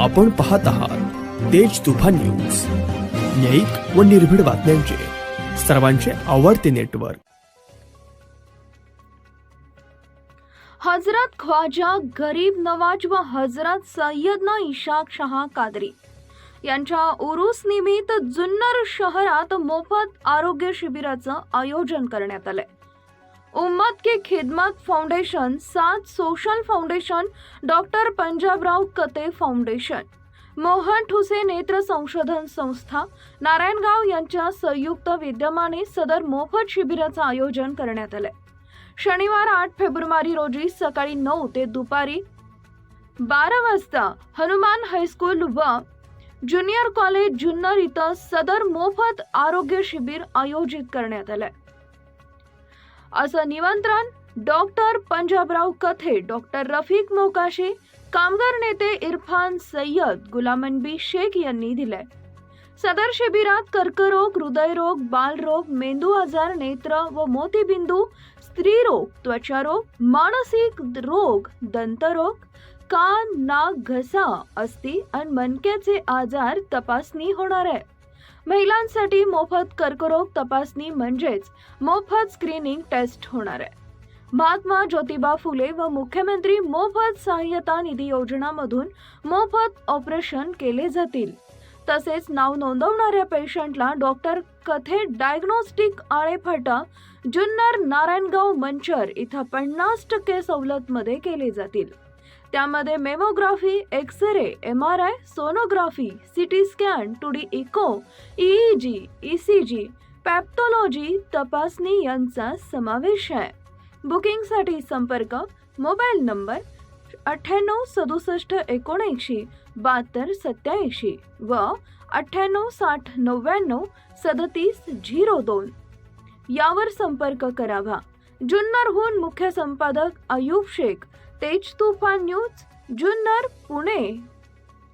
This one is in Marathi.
आपण पाहत आहात तेज तुफान न्यूज. न्यायिक व निर्भीड बातम्यांचे सर्वांचे आवडते नेटवर्क. हजरत ख्वाजा गरीब नवाज व हजरत सय्यदना इशाक शहा कादरी यांच्या उरूस निमित्त जुन्नर शहरात मोफत आरोग्य शिबिराचं आयोजन करण्यात आलंय. उम्मत की खिदमत फाउंडेशन सात सोशल फाउंडेशन डॉक्टर पंजाबराव कते फाउंडेशन मोहन ठुसे नेत्र संशोधन संस्था नारायणगाव यांच्या संयुक्त विद्यमाने सदर मोफत शिबिराचं आयोजन करण्यात आलंय. शनिवार आठ फेब्रुवारी रोजी सकाळी नऊ ते दुपारी बारा वाजता हनुमान हायस्कूल व ज्युनियर कॉलेज जुन्नर इथं सदर मोफत आरोग्य शिबिर आयोजित करण्यात आलंय. असं निमंत्रण डॉक्टर पंजाबराव कथे डॉक्टर रफिक मोकाशी कामगार नेते इरफान सय्यद गुलामनबी शेख यांनी दिलंय. सदर शिबिरात कर्करोग हृदयरोग बालरोग मेंदू आजार नेत्र व मोतीबिंदू स्त्रीरोग त्वचारोग मानसिक रोग दंतरोग कान नाक घसा अस्ती आणि मनक्याचे आजार तपासणी होणार आहे. महिलांसाठी मोफत कर्करोग तपासणी म्हणजेच मोफत स्क्रीनिंग टेस्ट होणार आहे. महात्मा ज्योतिबा फुले व मुख्यमंत्री मोफत सहाय्यता निधी योजनामधून मोफत ऑपरेशन केले जातील. तसेच नाव नोंदवणाऱ्या पेशंटला डॉक्टर कथे डायग्नोस्टिक आळेफाटा जुन्नर नारायणगाव मंचर इथं पन्नास टक्के सवलतमध्ये केले जातील. त्यामध्ये mammography X ray M R I sonography C T scan two D echo E G E C G पॅप्टॉलॉजी तपासणी यांचा समावेश आहे. बुकिंगसाठी संपर्क मोबाईल नंबर अठ्ठ्याण्णव सदुसष्ट एकोणऐंशी बहात्तर सत्याऐंशी व अठ्ठ्याण्णव साठ नव्याण्णव सदतीस झिरो दोन. यावर संपर्क करावा. जुन्नरहून मुख्य संपादक अयूब शेख तेज तुफान न्यूज जुन्नर पुणे.